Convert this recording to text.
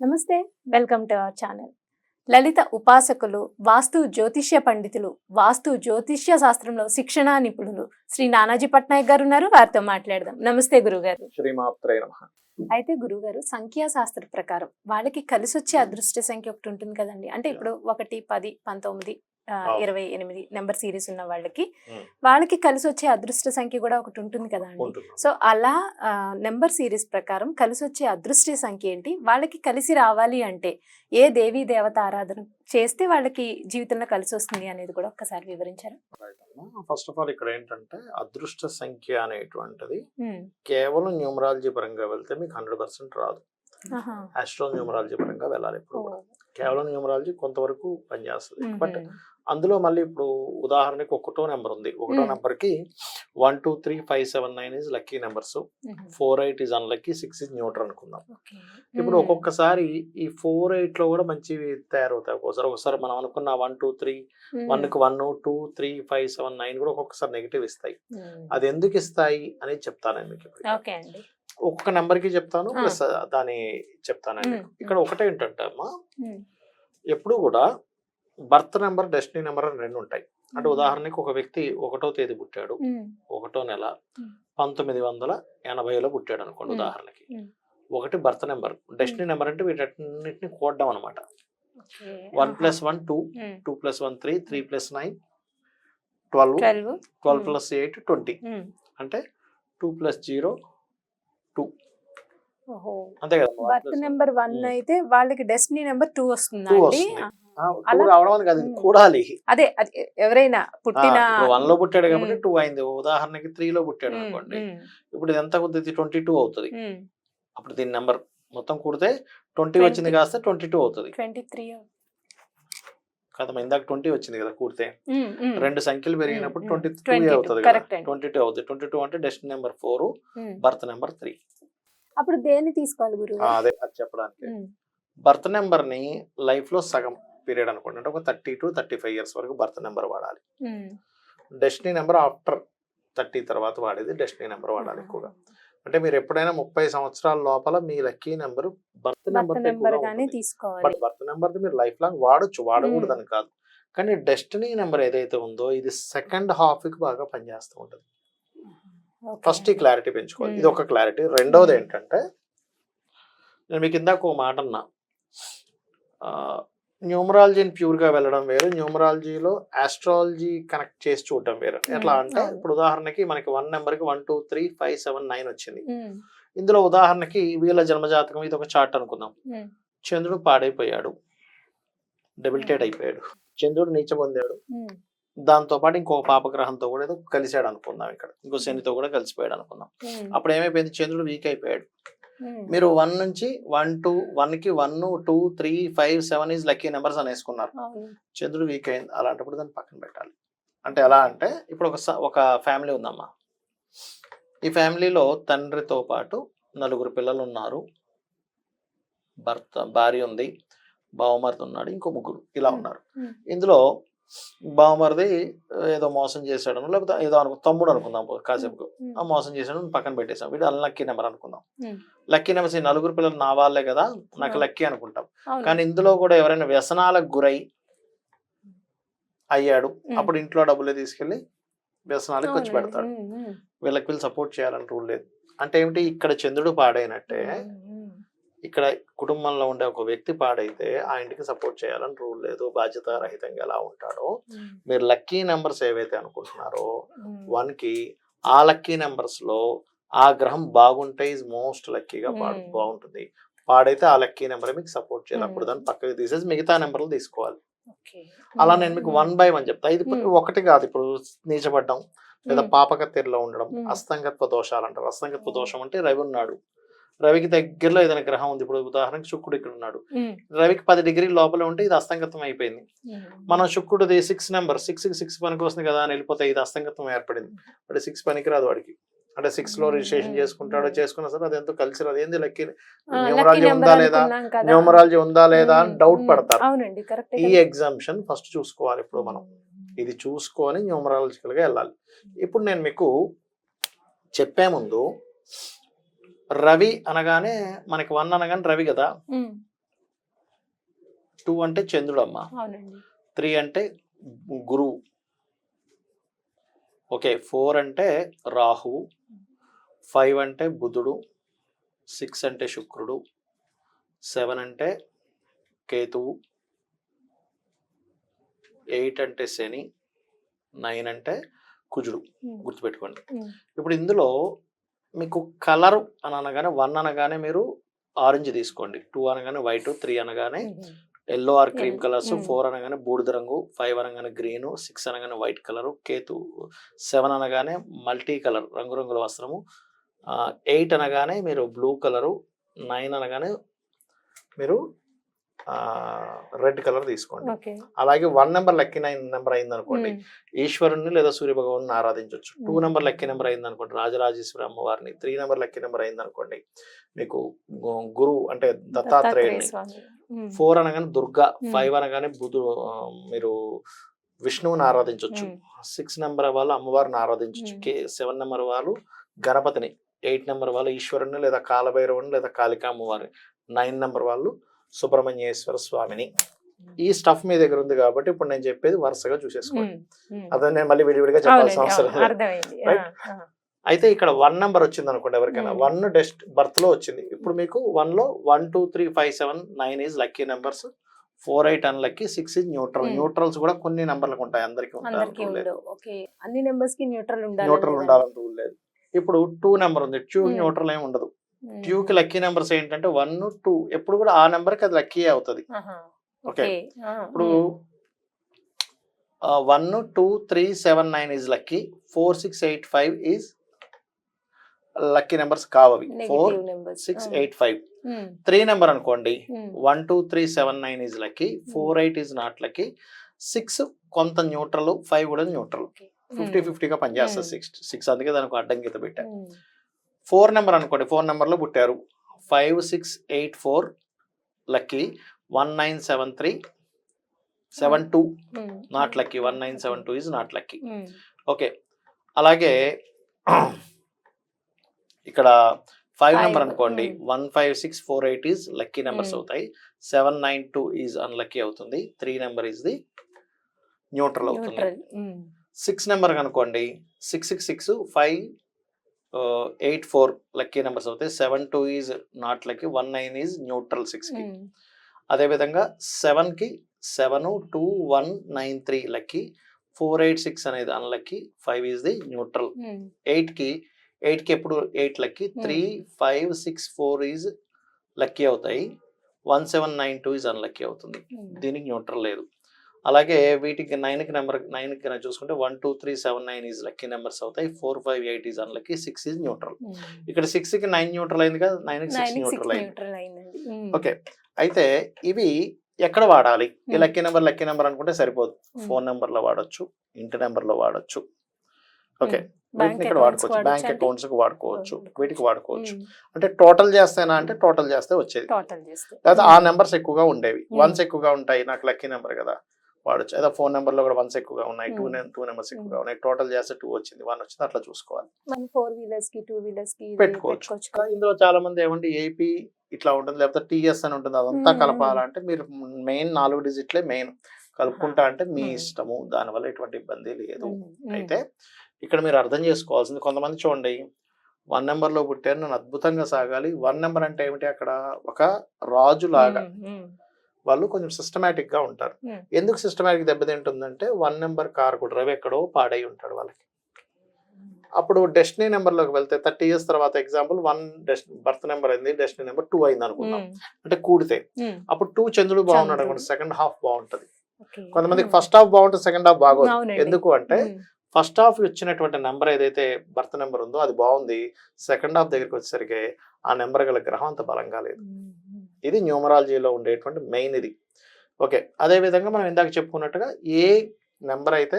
నమస్తే welcome to our channel. Lalitha ఉపాసకులు వాస్తు జ్యోతిష్య పండితులు వాస్తు జ్యోతిష్య శాస్త్రంలో శిక్షణా నిపుణులు శ్రీ నానాజీ పట్నాయక్ గారు ఉన్నారు. వారితో మాట్లాడదాం. నమస్తే గురుగారు. అయితే గురుగారు సంఖ్యాశాస్త్ర ప్రకారం వాళ్ళకి కలిసి వచ్చే అదృష్ట సంఖ్య ఒకటి ఉంటుంది కదండి. అంటే ఇప్పుడు ఒకటి పది పంతొమ్మిది. ఇరవై ఎనిమిది నెంబర్ సిరీస్ ఉన్న వాళ్ళకి. వాళ్ళకి కలిసి వచ్చే అదృష్ట సంఖ్య కూడా ఒకటి ఉంటుంది కదా అండి సో అలా నెంబర్ సిరీస్ ప్రకారం కలిసి వచ్చే అదృష్ట సంఖ్య ఏంటి వాళ్ళకి కలిసి రావాలి అంటే ఏ దేవీ దేవత ఆరాధన చేస్తే వాళ్ళకి జీవితంలో కలిసి వస్తుంది అనేది కూడా ఒక్కసారి వివరించారా ఫస్ట్ ఆఫ్ ఆల్ ఇక్కడ ఏంటంటే అదృష్ట సంఖ్య అనేటువంటిది. కేవలం న్యూమరాలజీ పరంగా వెళ్తే మీకు హండ్రెడ్ పర్సెంట్ రాదు. ఆస్ట్రో న్యూమరాలజీ పరంగా వెళ్ళాలి ఇప్పుడు. కేవలం న్యూమరాలజీ కొంతవరకు పనిచేస్తుంది. బట్ అందులో మళ్ళీ ఇప్పుడు ఉదాహరణకి ఒకటో నెంబర్ ఉంది ఒకటో Hmm. నెంబర్కి one two three five seven nine is lucky numbers. Four eight is unlucky six is neutral అనుకుందాం. ఇప్పుడు. ఒక్కొక్కసారి ఈ ఫోర్ ఎయిట్లో కూడా మంచివి తయారవుతాయి ఒక్కోసారి ఒకసారి మనం అనుకున్న వన్ టూ త్రీ ఉమ్. వన్కి one two three five seven nine కూడా ఒక్కొక్కసారి నెగిటివ్ ఇస్తాయి. అది ఎందుకు ఇస్తాయి అనేది చెప్తాను మీకు ఒక్కొక్క నెంబర్కి చెప్తాను. ప్లస్ దాని చెప్తాను నేను మీకు. ఉమ్. ఇక్కడ ఒకటే ఏంటంటే అమ్మా. ఎప్పుడు కూడా బర్త్ నెంబర్ డెస్టినీ నెంబర్ అని రెండు ఉంటాయి అంటే. ఉదాహరణకి ఒక వ్యక్తి ఒకటో తేదీ పుట్టాడు. ఒకటో నెల. పంతొమ్మిది వందల ఎనభైలో పుట్టాడు అనుకోండి. ఉదాహరణకి. ఒకటి బర్త్ నెంబర్ డెస్టినీ నెంబర్ అంటే వీటన్నిటిని కూడడం అనమాట. One. Plus one two. Two plus one three three plus nine twelve twelve. Plus eight twenty. అంటే టూ ప్లస్ జీరో ఓహో అంతే కదా బర్త్ నెంబర్ వన్. అయితే వాళ్ళకి డెస్టినీ నెంబర్ టూ వస్తుందా కూడాలి. అదే ఎవరైనా పుట్టిన వన్లో పుట్టాడు కాబట్టి. టూ అయింది. ఉదాహరణకి త్రీ లో పుట్టాడు అనుకోండి. ఇప్పుడు ఇది ఎంత అవుతుంది ట్వంటీ టూ అవుతుంది. అప్పుడు దీని నెంబర్ మొత్తం కూడితే ట్వంటీ 20. వచ్చింది కాస్త ట్వంటీ టూ అవుతుంది. 23 కదా ఇందాక ట్వంటీ వచ్చింది కదా కూడితే. రెండు సంఖ్యలు పెరిగినప్పుడు ట్వంటీ టూ 22, అవుతుంది కదా. ట్వంటీ టూ అవుతుంది ట్వంటీ టూ అంటే destiny number four. Birth number three. అప్పుడు దేన్ని తీసుకోవాలి అదే అది చెప్పడానికి. బర్త్ నెంబర్ని లైఫ్లో సగం పీరియడ్ అనుకోండి. అంటే ఒక thirty to thirty five years వరకు బర్త్ నెంబర్ వాడాలి. డెస్టినీ నెంబర్ ఆఫ్టర్ థర్టీ తర్వాత వాడేది డెస్టినీ నెంబర్ వాడాలి ఎక్కువగా. అంటే మీరు ఎప్పుడైనా ముప్పై సంవత్సరాల లోపల మీ lucky number birth number birth number మీరు లైఫ్ లాంగ్ వాడొచ్చు. వాడకూడదని కాదు. కానీ డెస్టినీ నెంబర్ ఏదైతే ఉందో ఇది సెకండ్ హాఫ్కి బాగా పనిచేస్తూ ఉంటుంది. ఫస్ట్ ఈ క్లారిటీ పెంచుకోవాలి. ఇది ఒక క్లారిటీ. రెండోది Hmm. ఏంటంటే నేను మీకు ఇందాక ఒక మాట అన్నా. న్యూమరాలజీని ప్యూర్గా వెళ్ళడం వేరు. న్యూమరాలజీలో ఆస్ట్రాలజీ కనెక్ట్ చేసి చూడడం వేరు. ఎట్లా. అంటే. ఇప్పుడు ఉదాహరణకి మనకి వన్ నెంబర్కి one two three five seven nine వచ్చింది. ఇందులో ఉదాహరణకి వీళ్ళ జన్మజాతకం ఇది ఒక చార్ట్ అనుకుందాం. చంద్రుడు పాడైపోయాడు. డెబిలిటేట్ అయిపోయాడు. చంద్రుడు నీచ పొందాడు. దాంతో పాటు ఇంకో పాపగ్రహంతో కూడా ఏదో కలిశాడు అనుకుందాం ఇక్కడ. ఇంకో శనితో కూడా కలిసిపోయాడు అనుకుందాం. అప్పుడు ఏమైపోయింది? చంద్రుడు వీక్ అయిపోయాడు. మీరు వన్ నుంచి వన్ టూ వన్కి one two three five seven is lucky numbers అని వేసుకున్నారు. చంద్రుడు వీక్ అయింది. అలాంటప్పుడు దాన్ని పక్కన పెట్టాలి. అంటే ఎలా అంటే ఇప్పుడు ఒక ఒక ఫ్యామిలీ ఉందమ్మా. ఈ ఫ్యామిలీలో తండ్రితో పాటు నలుగురు పిల్లలు ఉన్నారు. భర్త భార్య ఉంది. బావమరిది ఉన్నాడు. ఇంకో ముగ్గురు ఇలా ఉన్నారు. ఇందులో బావమరిది ఏదో మోసం చేశాడను లేకపోతే ఏదో అనుకు తమ్ముడు అనుకుందాం కాసేపు ఆ మోసం చేశాడు పక్కన పెట్టేసాం వీడు అన్లక్కీ నెంబర్ అనుకుందాం. లక్కీ నెంబర్స్ ఈ నలుగురు పిల్లలు నా వాళ్ళే కదా నాకు. లక్కీ అనుకుంటాం. కానీ ఇందులో కూడా ఎవరైనా వ్యసనాలకు గురై అయ్యాడు. అప్పుడు ఇంట్లో డబ్బులే తీసుకెళ్ళి వ్యసనాలకు ఖర్చు అవునండి. పెడతాడు వీళ్ళకి వీళ్ళు సపోర్ట్ చేయాలని రూల్ లేదు అంటే ఏమిటి ఇక్కడ చంద్రుడు పాడైనట్టే. ఇక్కడ కుటుంబంలో ఉండే ఒక వ్యక్తి పాడైతే ఆ ఇంటికి సపోర్ట్ చేయాలని రూల్ లేదు బాధ్యత రహితంగా ఎలా ఉంటాడో మీరు లక్కీ నెంబర్స్ ఏవైతే అనుకుంటున్నారో. వన్కి ఆ లక్కీ నెంబర్స్లో ఆ గ్రహం బాగుంటే ఇస్ మోస్ట్ లక్కీగా పాడు. బాగుంటుంది పాడైతే ఆ లక్కీ నెంబర్ మీకు సపోర్ట్ చేయాలి. అప్పుడు దాన్ని పక్కకి తీసేసి మిగతా నెంబర్లు తీసుకోవాలి. అలా నేను మీకు. వన్ బై వన్ చెప్తా ఇది. ఒకటి కాదు ఇప్పుడు నీచబడ్డం లేదా పాపకత్తెరలో ఉండడం. అస్తంగత్వ దోషాలు అంటారు అస్తంగత్వ. దోషం అంటే రవి ఉన్నాడు రవికి దగ్గరలో ఏదైనా గ్రహం ఉంది. ఇప్పుడు ఉదాహరణకి శుక్రుడు ఇక్కడ ఉన్నాడు. రవికి పది డిగ్రీ లోపల ఉంటే ఇది అస్తంగత్వం అయిపోయింది. మనం శుక్రుడిది సిక్స్ నెంబర్ సిక్స్ సిక్స్ పనికి వస్తుంది కదా అని వెళ్ళిపోతే ఇది అస్తంగత్వం ఏర్పడింది. అంటే సిక్స్ పనికి రాదు వాడికి. అంటే సిక్స్లో. రిజిస్ట్రేషన్ చేసుకుంటాడో చేసుకున్నా సరే అది ఎంతో కలిసి రాదు ఏంది లక్కీ న్యూమరాలజీ ఉందా లేదా. న్యూమరాలజీ ఉందా లేదా అని డౌట్. పడతారు. ఈ ఎగ్జామ్షన్ ఫస్ట్ చూసుకోవాలి ఇప్పుడు మనం. ఇది చూసుకొని న్యూమరాలజికల్గా వెళ్ళాలి. ఇప్పుడు నేను మీకు చెప్పే ముందు రవి అనగానే మనకి వన్ అనగానే రవి కదా? టూ అంటే చంద్రుడు అమ్మ అవునండి. త్రీ అంటే గురువు ఓకే ఫోర్ అంటే రాహువు ఫైవ్ అంటే బుధుడు. సిక్స్ అంటే శుక్రుడు. సెవెన్ అంటే కేతువు. ఎయిట్ అంటే శని. నైన్ అంటే కుజుడు. గుర్తుపెట్టుకోండి. ఇప్పుడు ఇందులో మీకు కలర్ అని అనగానే వన్ అనగానే మీరు ఆరెంజ్ తీసుకోండి టూ అనగానే వైట్ త్రీ అనగానే yellow or cream. Colours. Four అనగానే బూడిద రంగు ఫైవ్ అనగానే గ్రీన్ సిక్స్ అనగానే వైట్ కలర్ కేతు సెవెన్ అనగానే మల్టీ కలర్ రంగురంగుల వస్త్రము ఎయిట్ అనగానే మీరు బ్లూ కలరు నైన్ అనగానే మీరు రెడ్ కలర్ తీసుకోండి. అలాగే one number lucky nine number అయింది అనుకోండి ఈశ్వరుని లేదా సూర్య భగవాన్ని ఆరాధించవచ్చు టూ. నెంబర్ లక్కీ నెంబర్ అయింది అనుకోండి రాజరాజేశ్వరి అమ్మవారిని. త్రీ నెంబర్ లక్కీ నెంబర్ అయింది అనుకోండి మీకు గు- గురువు అంటే దత్తాత్రేయ దత్తాత్రేయుని. స్వామి ఉమ్, ఫోర్ అనగానే దుర్గా. ఫైవ్ అనగానే బుధు మీరు విష్ణువుని ఆరాధించవచ్చు సిక్స్ నెంబర్ వాళ్ళు అమ్మవారిని ఆరాధించవచ్చు. కే సెవెన్ నెంబర్ వాళ్ళు గణపతిని ఎయిట్ నెంబర్ వాళ్ళు ఈశ్వరుని లేదా కాలభైరవుని లేదా కాళికా అమ్మవారిని నైన్ నెంబర్ వాళ్ళు సుబ్రహ్మణ్యేశ్వర స్వామిని. ఈ స్టఫ్ మీ దగ్గర ఉంది కాబట్టి ఇప్పుడు నేను చెప్పేది వరుసగా చూసేసుకోండి. ఉమ్, ఉమ్. అదే నేను మళ్ళీ విడివిడిగా చెప్పాల్సిన అవసరం. అయితే ఇక్కడ వన్ నెంబర్ వచ్చింది అనుకోండి ఎవరికైనా. Hmm. వన్ డెస్ట్ బర్త్లో వచ్చింది. ఇప్పుడు మీకు వన్లో one two three five seven nine is lucky numbers. Four eight unlucky six is neutral. Hmm. Neutrals కూడా కొన్ని నెంబర్లకు ఉంటాయి. అందరికి అన్ని నెంబర్స్కి న్యూట్రల్ ఉండాలి న్యూట్రల్ ఉండాలని రూల్ లేదు. ఇప్పుడు టూ నెంబర్ ఉంది. Hmm. న్యూట్రల్ ఏమి ఉండదు. ట్యూ కి లక్కీ నెంబర్స్ ఏంటంటే వన్ టూ ఎప్పుడు కూడా ఆ నెంబర్కి అది లక్కీ అవుతుంది. ఓకే. ఇప్పుడు one two three seven nine is lucky. Four six eight five is lucky numbers కావవి four six eight five. Three number అనుకోండి. One two three seven nine is lucky. Four eight is not lucky. Six కొంత neutral five కూడా neutral. Fifty ఫిఫ్టీగా పనిచేస్తుంది. Six. Six అందుకే దానికి అడ్డం గీత పెట్టా. Four number అనుకోండి ఫోర్ నెంబర్లో పుట్టారు. Five six eight four lucky. One nine seven three seven two. Not lucky. One nine seven two is not lucky. Okay. అలాగే ఇక్కడ ఫైవ్ నెంబర్ అనుకోండి. Mm. One five six four eight is lucky numbers. అవుతాయి. Seven nine two is unlucky అవుతుంది. Three number is the neutral అవుతుంది. Six number కనుకోండి six six six five eight four lucky numbers అవుతాయి seven two is not lucky one nine is neutral సిక్స్కి. అదేవిధంగా సెవెన్కి seven two one nine three lucky four eight six అనేది unlucky five is the neutral. ఎయిట్కి ఎయిట్కి ఎప్పుడు eight lucky three five six four is lucky అవుతాయి. One seven nine two is unlucky అవుతుంది. దీనికి న్యూట్రల్ లేదు. అలాగే వీటికి నైన్కి నెంబర్ నైన్కి కనుక చూసుకుంటే one two three seven nine is lucky numbers అవుతాయి. Four five eight is unlucky. Six is neutral. ఇక్కడ సిక్స్కి నైన్ న్యూట్రల్ అయింది కదా? నైన్కి సిక్స్ న్యూట్రల్ అయింది. ఓకే. అయితే ఇవి ఎక్కడ వాడాలి? ఈ. లక్కీ నెంబర్ లక్కీ నెంబర్ అనుకుంటే సరిపోదు. ఫోన్ నెంబర్లో వాడొచ్చు ఇంటి నెంబర్లో వాడొచ్చు ఓకే. వీటిని ఇక్కడ వాడుకోవచ్చు. బ్యాంక్ అకౌంట్స్కి వాడుకోవచ్చు. వీటికి వాడుకోవచ్చు. అంటే టోటల్ చేస్తేనా? అంటే టోటల్ చేస్తే వచ్చేది. లేదా ఆ నెంబర్స్ ఎక్కువగా ఉండేవి. వన్స్ ఎక్కువగా ఉంటాయి నాకు లక్కీ నెంబర్ కదా? వాడచ్చు లేదా ఫోన్ నెంబర్లో కూడా వన్స్ ఎక్కువగా ఉన్నాయి టూ. టూ నెంబర్స్ ఎక్కువగా ఉన్నాయి టోటల్ చేస్తే టూ వచ్చింది వన్ వచ్చింది అట్లా చూసుకోవాలి ఫోర్ వీలర్స్కి టూ వీలర్స్కి పెట్టుకోవచ్చు. ఇందులో చాలా మంది ఏమంటే ఏపీ ఇట్లా ఉంటుంది లేకపోతే టీఎస్ అని ఉంటుంది అదంతా. కలపాలంటే మీరు మెయిన్ నాలుగు డిజిట్లే మెయిన్ కలుపుకుంటా అంటే మీ. ఇష్టము దానివల్ల ఎటువంటి ఇబ్బంది లేదు. అయితే ఇక్కడ మీరు అర్థం చేసుకోవాల్సింది కొంతమంది చూడండి వన్ నెంబర్లో పుట్టారు నేను అద్భుతంగా సాగాలి వన్ నెంబర్ అంటే ఏమిటి అక్కడ ఒక రాజు లాగా. వాళ్ళు కొంచెం సిస్టమేటిక్గా ఉంటారు మ్మ్. ఎందుకు సిస్టమేటిక్ దెబ్బతింటుందంటే వన్ నెంబర్ కారకుడు రవి ఎక్కడో పాడై ఉంటాడు వాళ్ళకి అప్పుడు డెస్టినీ నెంబర్లోకి వెళ్తే థర్టీ ఇయర్స్ తర్వాత ఎగ్జాంపుల్ వన్ బర్త్ నెంబర్ అయింది డెస్టినీ నెంబర్ టూ అయింది అనుకుందాం ఉమ్, అంటే కూడితే ఉమ్. అప్పుడు టూ చంద్రుడు బాగున్నాడు. అనుకోండి సెకండ్ హాఫ్ బాగుంటది. కొంతమందికి. ఫస్ట్ హాఫ్ బాగుంటుంది సెకండ్ హాఫ్ బాగోదు. ఎందుకు అంటే ఫస్ట్ హాఫ్ వచ్చినటువంటి నెంబర్ ఏదైతే బర్త్ నెంబర్ ఉందో అది బాగుంది సెకండ్ హాఫ్ దగ్గరికి వచ్చేసరికి ఆ నెంబర్ గల గ్రహం అంత బలంగా లేదు. ఇది న్యూమరాలజీలో ఉండేటువంటి మెయిన్ ఇది. ఓకే. అదే విధంగా మనం ఇందాక చెప్పుకున్నట్టుగా ఏ నెంబర్ అయితే